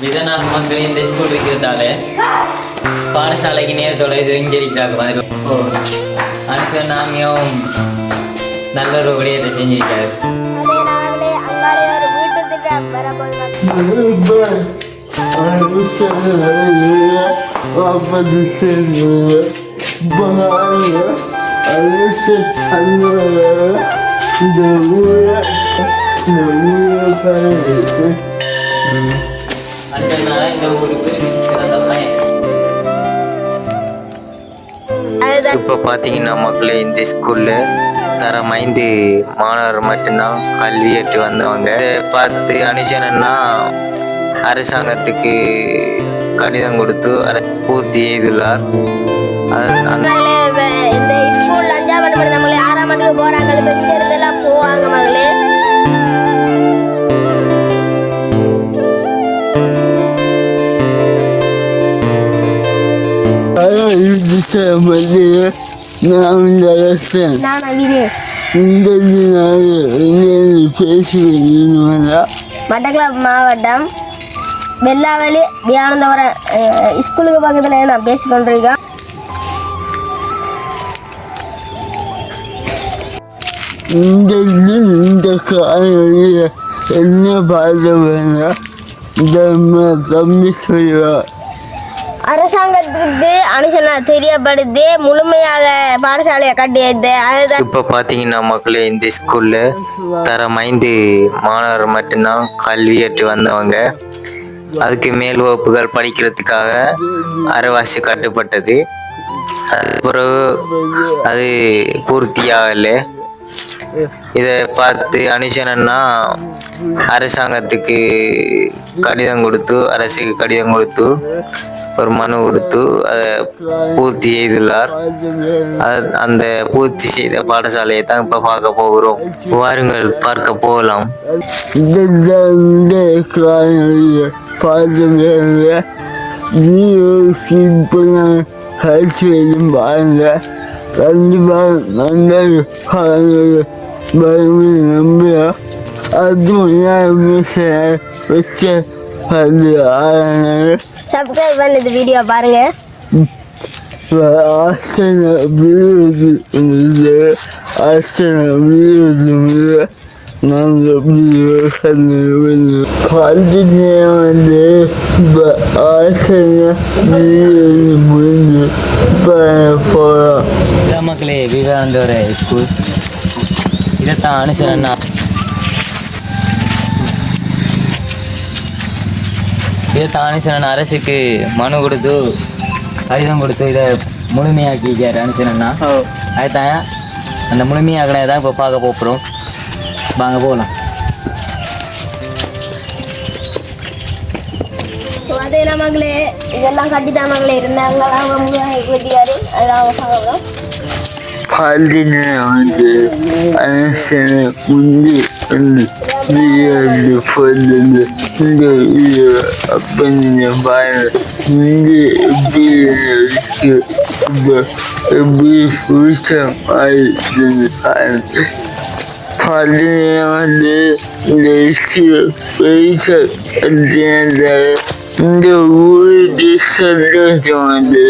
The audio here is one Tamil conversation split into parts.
விதநாத் மக்கள் இந்த ஸ்கூல் இருக்கிறதால பாடசாலைக்கு நேரத்தோட இது இங்கிருக்கிறாங்க வந்து அனுசர் நல்ல ஒரு விடயத்தை செஞ்சிருக்காரு. அதே நாங்களே அங்காளே ஒரு வீட்டு இந்த ஊருக்கு சிறந்த பையன் இப்போ பார்த்தீங்கன்னா மக்களே இந்த ஸ்கூலில் தரம் ஐந்து மாணவர் மட்டும்தான் கல்வி ஏற்று வந்தவங்க. பார்த்து அனுஷனன்னா அரசாங்கத்துக்கு கடிதம் கொடுத்து பூர்த்தி செய்துள்ளார். இந்த அஞ்சாம் ஆண்டு படித்த மகளே ஆறாம் ஆண்டுக்கு இருந்தெல்லாம் போவாங்க மகளே நான் வினேஷ் மட்டக்களப்பு மாவட்டம் வெள்ளாவளி தியானந்தபுரம் அஹ், ஸ்கூலுக்கு பக்கத்துல நான் பேசி கொண்டிருக்கேன். இந்த இந்த காலையில் என்ன பார்க்க வேண்டாம் இந்த தம்பி சொல்லுவா. அரசாங்கத்துக்கு அனுசனா தெரியப்படுத்தி முழுமையாக பாடசாலையை கட்டியது. அதுதான் இப்போ பார்த்தீங்கன்னா மக்களே இந்த ஸ்கூலில் தரம் ஐந்து மாணவர் மட்டும்தான் கல்வி ஏற்று வந்தவங்க. அதுக்கு மேல் வகுப்புகள் படிக்கிறதுக்காக அரைவாசி கட்டுப்பட்டது. அது பிறகு அது பூர்த்தியாகலை. இதை பார்த்து அனுஷனன்னா அரசாங்கத்துக்கு கடிதம் கொடுத்து அரசுக்கு கடிதம் கொடுத்து ஒரு மனு கொடுத்து அதை பூர்த்தி செய்துள்ளார். அது- அந்த பூர்த்தி செய்த பாடசாலையை தான் இப்போ பார்க்க போகிறோம். வாருங்கள் பார்க்க போகலாம். இந்த இந்த காலையில் பார்க்க வேண்டாம் பாருங்க கண்டிப்பாக நல்ல காலையில் வருவது நம்புகிறோம் அதுவும் வச்ச அது ஆளுநர் சப்ஸ்கிரைப் பண்ண இந்த வீடியோ பாருங்க. ஆசன விருது இருந்தது ஆசன நாங்கள் விருது வந்து போகிறோம் இதான் மக்களே ஸ்கூல் இதைத்தான் அனுசரண்ணா இதைத்தான் அனுசரன் அரசுக்கு மனு கொடுத்து கடிதம் கொடுத்து இதை முழுமையாக்கிக்கார் அனுசரண்ணா அதுதான் அந்த முழுமையாக்கினதை தான் இப்போ பார்க்க போகிறோம் வாங்க போகலாம். அதே நமங்களே இதெல்லாம் கட்டித்தான் மகளே. இருந்தாங்க அவங்க வெட்டியாரு அதெல்லாம் பார்க்கலாம் பாண்டினே வந்து அரசன முந்தி வந்து விருது போடுறது இந்த இது அப்படின்னு பாருங்க இங்கே எப்படி இருக்கு இப்போ எப்படி பிடிச்ச மாதிரி பாருங்க பாண்டினே வந்து இந்த விஷயம் பேச இந்த ஊருக்கு சந்தோஷம் வந்து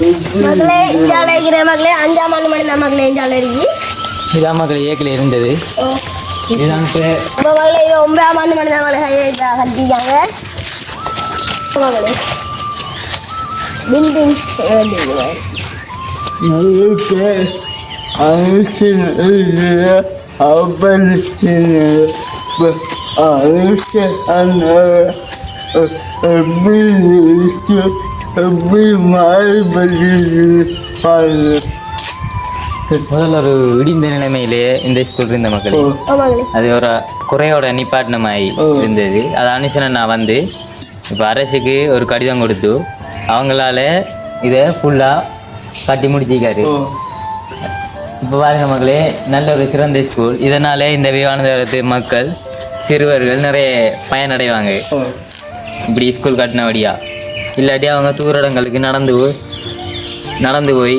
மகளே இஞ்சால இருக்கிற மகளே அஞ்சாம் ஆண்டு மணி தான் மகளே இஞ்சால இருக்கி? இதான் மக்கள் ஏக்கில் இருந்தது. இதுதான் மகளே இது ஒன்பதாம் ஆண்டு மணி தான் மகளே கட்டிக்காங்க மகளே. பில்டிங் அரசு எப்படி முதல்ல ஒரு இடிந்த நிலைமையிலே இந்த ஸ்கூல் இருந்த மக்களே அது ஒரு குறையோட நிப்பாட்டமாய் இருந்தது. அது அனுசரன் நான் வந்து இப்போ அரசுக்கு ஒரு கடிதம் கொடுத்து அவங்களால இதை ஃபுல்லாக கட்டி முடிச்சிக்காரு இப்போ பாருங்க மக்களே நல்ல ஒரு சிறந்த ஸ்கூல் இதனால இந்த விவானதரத்து மக்கள் சிறுவர்கள் நிறைய பயனடைவாங்க. இப்படி ஸ்கூல் கட்டினபடியா இல்லாட்டி அவங்க தூர இடங்களுக்கு நடந்து போய் நடந்து போய்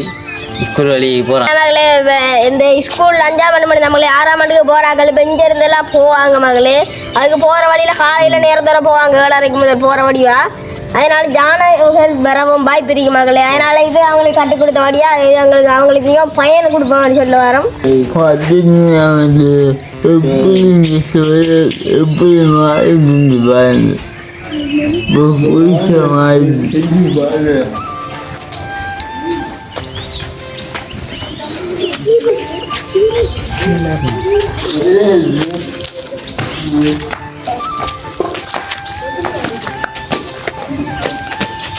ஸ்கூல் வழி போகிறான் மகளே வ- இந்த ஸ்கூல் அஞ்சாம் ஆண்டு மணி நம்மளே ஆறாம் ஆண்டுக்கு போறாங்க இப்போ இங்க இருந்து எல்லாம் போவாங்க மகளே. அதுக்கு போற வழியில காலையில நேரத்தோட போவாங்க ஏழரைக்கு முதல் போற வழியா. அதனால ஜானகள் வரவும் வாய்ப்பு இருக்கு மகளே. அதனால இது அவங்களுக்கு கட்டி கொடுத்த வழியா இது அவங்களுக்கு அவங்களுக்கு மிகவும் பயன் கொடுப்போம்னு சொல்ல வரோம். வந்து எப்படி நீங்க சொல்ல எப்படி மாறுதுன்னு பாருங்க இப்போ புதுச மாறுது பாருங்க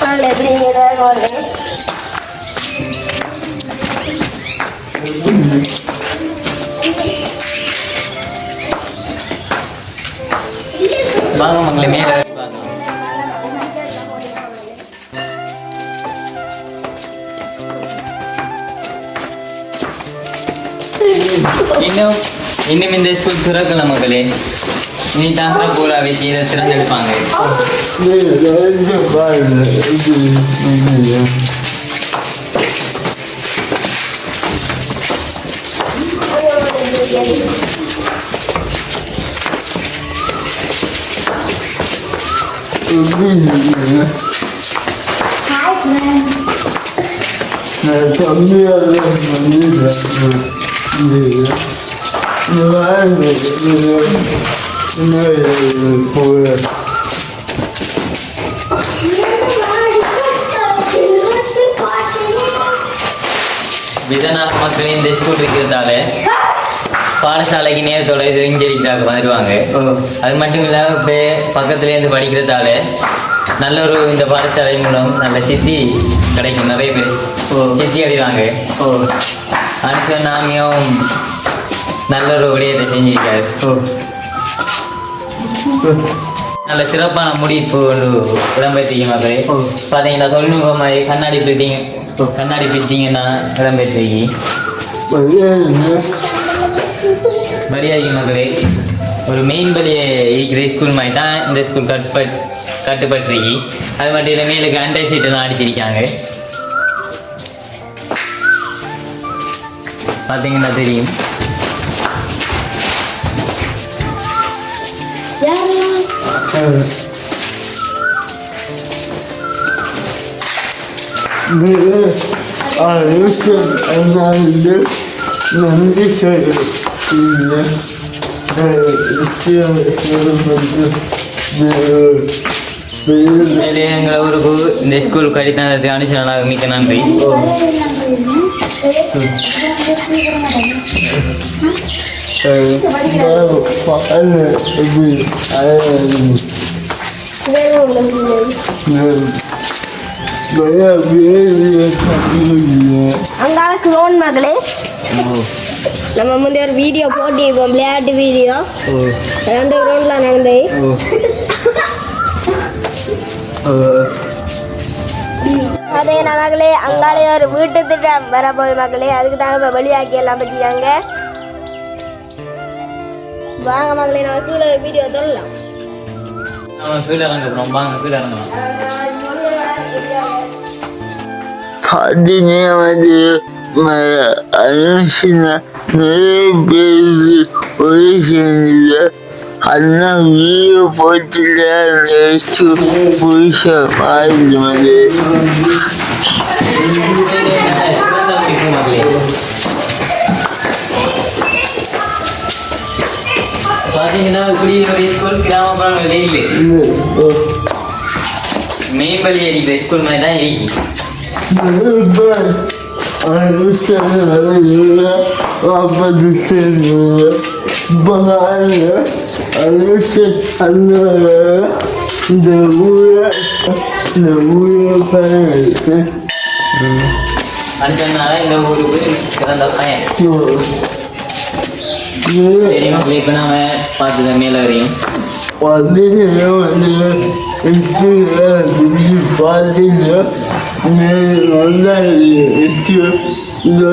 மகளே எப்படி இங்க வேகம் வருது வாங்க மக்களை மேலே ஏறி பார்க்கலாம் இன்னும் இன்னும் இந்த ஸ்கூல் திறக்கல மக்களே இனி தான் போல வச்சு இதை திறந்தெடுப்பாங்க பாருங்க எப்படி கம்மியாக பண்ணிடுறேன் இந்த ஸ்கூல் இருக்கிறதால பாடசாலைக்கு நேரத்தோட இது இன்ஜினியரிங்காக வருவாங்க அது மட்டும் இல்லாமல் இப்போ பக்கத்துலேருந்து படிக்கிறதால நல்ல ஒரு இந்த பாடசாலை மூலம் நல்ல சித்தி கிடைக்கும். நிறைய பேர் சித்தி அடைவாங்க. அடுத்து நாமியும் நல்ல ஒரு விடயத்தை செஞ்சிருக்காரு. நல்ல சிறப்பான முடிப்பு ஒன்று இடம்பெற்றிங்க மக்களே பார்த்தீங்கன்னா தொழில்நுட்பமாக கண்ணாடி பிரிட்டிங் கண்ணாடி பிரிட்டிங்கன்னா இடம்பெற்றிருக்கி. மரியாதை மக்களே ஒரு மெயின் பலியை இருக்கிற ஸ்கூல் மாதிரி தான் இந்த ஸ்கூல் கட்டுப்பட் கட்டுப்பட்டிருக்கி. அது மட்டும் இல்லை மேலுக்கு அண்டை சீட்டு தான் அடிச்சிருக்காங்க பார்த்தீங்கன்னா தெரியும் ஆலோசன் அண்ணாந்து நன்றி சொல்லுங்க மேலே எங்களை ஊருக்கு இந்த ஸ்கூல் கடித்தனத்துக்கு அனுசரணாக மிக்க நன்றி. அங்கால க்ளோன் மகளே. நம்ம முந்தைய ஒரு வீடியோ போட்டிருக்கோம் விளையாட்டு வீடியோ ரெண்டு க்ரௌண்ட்ல நடந்தது. அதே மகளே அங்காலே ஒரு வீட்டு திட்டம் வரப்போகுது மகளே. அதுக்கு தாங்க இப்போ வெளியாக்கி எல்லாம் பற்றியாங்க வாங்க மகளே நான் கீழே வீடியோ சொல்லலாம் கீழே இறங்க போகிறோம் வாங்க கீழே இறங்கலாம் பார்த்தீங்கன்னா வந்து அனுசின நிறைய பேர் ஒரே அதெல்லாம் வீடியோ போட்டுல புதுசாக மகளே. பார்த்தீங்கன்னா இப்படி ஒரு ஸ்கூல் கிராமப்புறங்கள் இல்லை. வழி இருக்கிற ஸ்கூல் மாதிரி தான் இருக்கு. இந்த ஊரை இந்த ஊரை பாருங்க அடுத்ததுனால இந்த ஊருக்கு சிறந்த பயன். இப்போ நாம பார்த்தது மேலே வரையும். பார்த்தீங்கன்னா வந்து பார்த்தீங்கன்னா நல்லா இருக்கு இந்த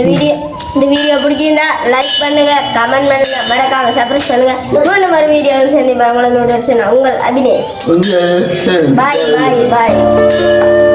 வீடியோ இந்த வீடியோ பிடிச்சிருந்தா லைக் பண்ணுங்க கமெண்ட் பண்ணுங்க மறக்காம சப்ஸ்கிரைப் பண்ணுங்க. இன்னும் ஒரு வீடியோ சேர்ந்து உங்களை அபினேஷ். பாய் பாய் பாய்